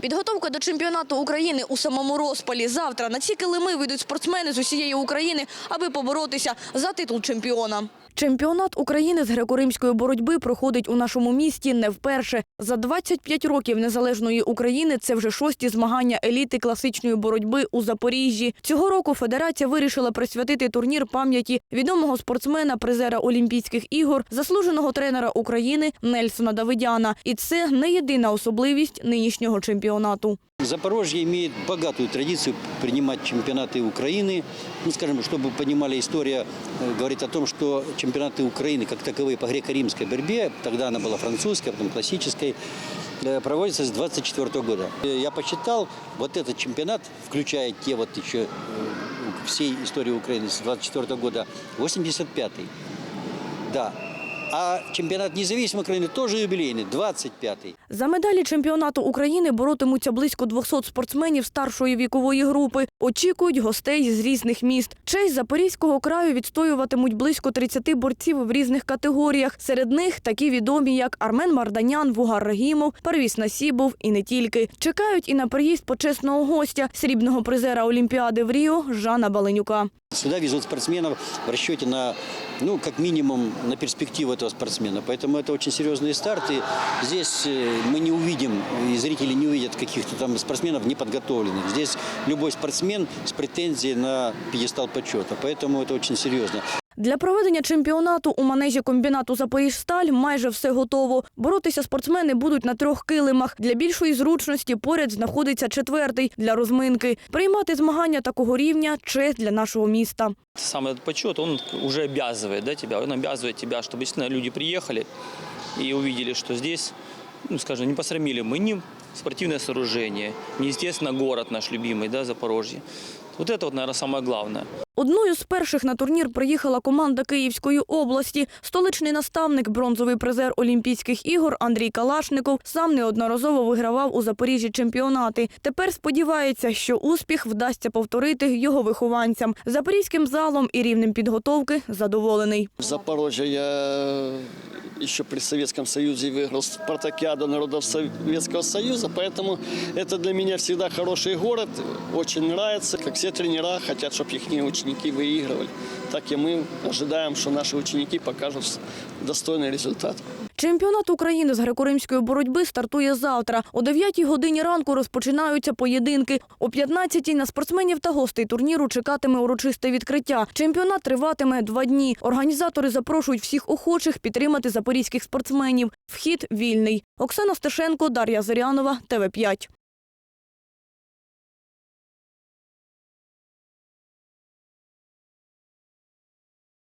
Підготовка до чемпіонату України у самому розпалі. Завтра на ці килими вийдуть спортсмени з усієї України, аби поборотися за титул чемпіона. Чемпіонат України з греко-римської боротьби проходить у нашому місті не вперше. За 25 років незалежної України це вже шості змагання еліти класичної боротьби у Запоріжжі. Цього року федерація вирішила присвятити турнір пам'яті відомого спортсмена, призера Олімпійських ігор, заслуженого тренера України Нельсона Давидяна. І це не єдина особливість нинішнього чемпіонату. Запорожье имеет богатую традицию принимать чемпионаты Украины. Ну, скажем, чтобы понимали, история э, говорит о том, что чемпионаты Украины, как таковые по греко-римской борьбе, тогда она была французская, потом классической, э, проводятся с 24 года. Э, Я посчитал, вот этот чемпионат, включая те вот еще всей истории Украины с 24 года, 85-й. Да. А чемпионат независимой Украины тоже юбилейный, 25-й. За медалі чемпіонату України боротимуться близько 200 спортсменів старшої вікової групи. Очікують гостей з різних міст. Честь Запорізького краю відстоюватимуть близько 30 борців в різних категоріях. Серед них такі відомі, як Армен Марданян, Вугар Рагімов, Первіс Насібов і не тільки. Чекають і на приїзд почесного гостя, срібного призера Олімпіади в Ріо Жана Баленюка. Сюда везут спортсменов в расчете на, ну, как минимум, на перспективу этого спортсмена. Поэтому это очень серьезные старты. Здесь э, мы не увидим, и зрители не увидят каких-то там спортсменов неподготовленных. Здесь любой спортсмен с претензией на пьедестал почета. Поэтому это очень серьезно. Для проведення чемпіонату у манежі комбінату «Запоріжсталь» майже все готово. Боротися спортсмени будуть на трьох килимах. Для більшої зручності поряд знаходиться четвертий для розминки. Приймати змагання такого рівня – честь для нашого міста. Сам этот почет, он уже обязывает да, тебя, он обязывает тебя, чтобы действительно люди приехали и увидели, что здесь, ну, скажем, не посрамили мы ни спортивное сооружение, ни, естественно, город наш любимый, да, Запорожье. Вот это вот, наверное, самое главное. Одною з перших на турнір приїхала команда Київської області. Столичний наставник, бронзовий призер Олімпійських ігор Андрій Калашников сам неодноразово вигравав у Запоріжжі чемпіонати. Тепер сподівається, що успіх вдасться повторити його вихованцям. Запорізьким залом і рівнем підготовки задоволений. В Запорожье я еще при Советском Союзе выиграл спартакиаду народов Советского Союза, поэтому это для меня всегда хороший город, очень нравится. Как все тренера хотят, чтобы их ученики выигрывали, так и мы ожидаем, что наши ученики покажут достойный результат. Чемпіонат України з греко-римської боротьби стартує завтра. О 9 годині ранку розпочинаються поєдинки. О 15-й на спортсменів та гостей турніру чекатиме урочисте відкриття. Чемпіонат триватиме два дні. Організатори запрошують всіх охочих підтримати запорізьких спортсменів. Вхід вільний. Оксана Стешенко, Дар'я Зорянова, ТВ5.